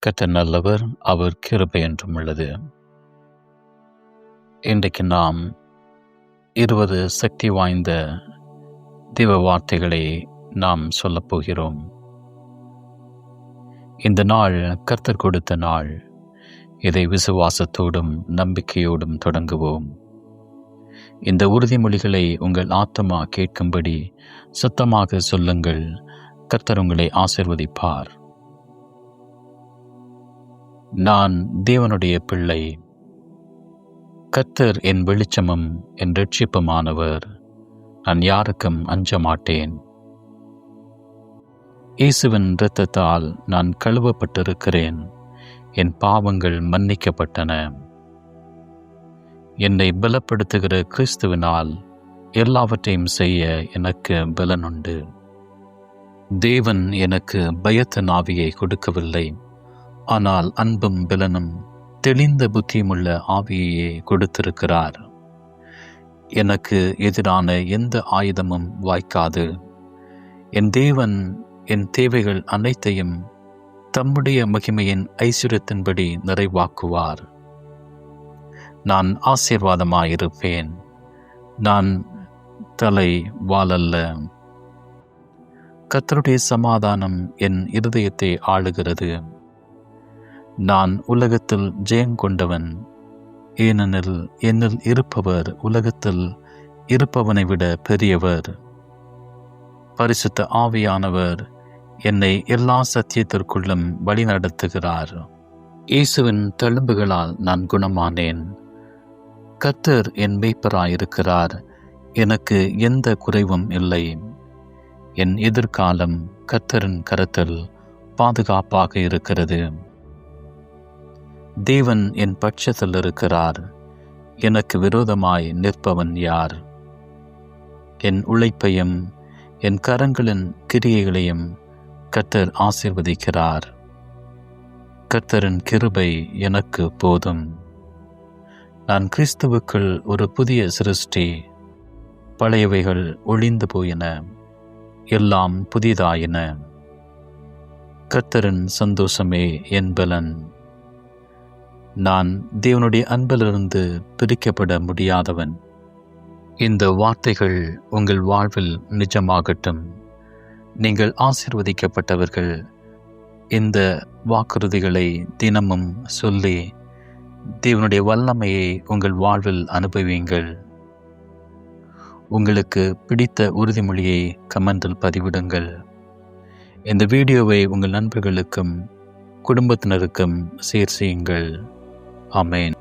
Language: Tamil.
கர்த்தர் நல்லவர் அவர் கிருபை என்றும் உள்ளது. இன்றைக்கு நாம் இருபது சக்தி வாய்ந்த தெய்வ வார்த்தைகளை நாம் சொல்லப்போகிறோம் இந்த நாள் கர்த்தர் கொடுத்த நாள். இதை விசுவாசத்தோடும் நம்பிக்கையோடும் தொடங்குவோம். இந்த உறுதிமொழிகளை உங்கள் ஆத்மா கேட்கும்படி சத்தமாக சொல்லுங்கள். கர்த்தர் உங்களை ஆசிர்வதிப்பார். நான் தேவனுடைய பிள்ளை. கத்தர் என் வெளிச்சமும் என் ரட்சிப்புமானவர். நான் யாருக்கும் அஞ்ச மாட்டேன் இயேசுவின் இரத்தத்தால் நான் கழுவப்பட்டிருக்கிறேன். என் பாவங்கள் மன்னிக்கப்பட்டன. என்னை பலப்படுத்துகிற கிறிஸ்துவினால் எல்லாவற்றையும் செய்ய எனக்கு பலனுண்டு. தேவன் எனக்கு பயத்த நாவியை கொடுக்கவில்லை. ஆனால் அன்பும் பலனும் தெளிந்த புத்தியுமுள்ள ஆவியையே கொடுத்திருக்கிறார். எனக்கு எதிரான எந்த ஆயுதமும் வாய்க்காது. என் தேவன் என் தேவைகள் அனைத்தையும் தம்முடைய மகிமையின் ஐஸ்வர்யத்தின்படி நிறைவாக்குவார். நான் ஆசீர்வாதமாயிருப்பேன். நான் தலை வாழல்ல கத்தருடைய சமாதானம் என் இருதயத்தை ஆளுகிறது. நான் உலகத்தில் ஜெயங்கொண்டவன் ஏனெனில் என்னில் இருப்பவர் உலகத்தில் இருப்பவனை விட பெரியவர். பரிசுத்த ஆவியானவர் என்னை எல்லா சத்தியத்திற்குள்ளும் வழிநடத்துகிறார். இயேசுவின் தெலும்புகளால் நான் குணமானேன். கத்தர் என் மெய்ப்பராயிருக்கிறார் எனக்கு எந்த குறைவும் இல்லை. என் எதிர்காலம் கத்தரின் கருத்தில் பாதுகாப்பாக இருக்கிறது. தேவன் என் பட்சத்தில் இருக்கிறார். எனக்கு விரோதமாய் நிற்பவன் யார்? என் உழைப்பையும் என் கரங்களின் கிரியைகளையும் கர்த்தர் ஆசிர்வதிக்கிறார். கர்த்தரின் கிருபை எனக்கு போதும். நான் கிறிஸ்துவுக்குள் ஒரு புதிய சிருஷ்டி பழையவைகள் ஒளிந்து போயின எல்லாம் புதிதாயின. கர்த்தரின் சந்தோஷமே என் பலன். நான் தேவனுடைய அன்பிலிருந்து பிரிக்கப்பட முடியாதவன். இந்த வார்த்தைகள் உங்கள் வாழ்வில் நிஜமாகட்டும். நீங்கள் ஆசிர்வதிக்கப்பட்டவர்கள். இந்த வாக்குறுதிகளை தினமும் சொல்லி தேவனுடைய வல்லமையை உங்கள் வாழ்வில் அனுபவியுங்கள். உங்களுக்கு பிடித்த உறுதிமொழியை கமெண்டில் பதிவிடுங்கள். இந்த வீடியோவை உங்கள் நண்பர்களுக்கும் குடும்பத்தினருக்கும் ஷேர் செய்யுங்கள். ஆமேன்.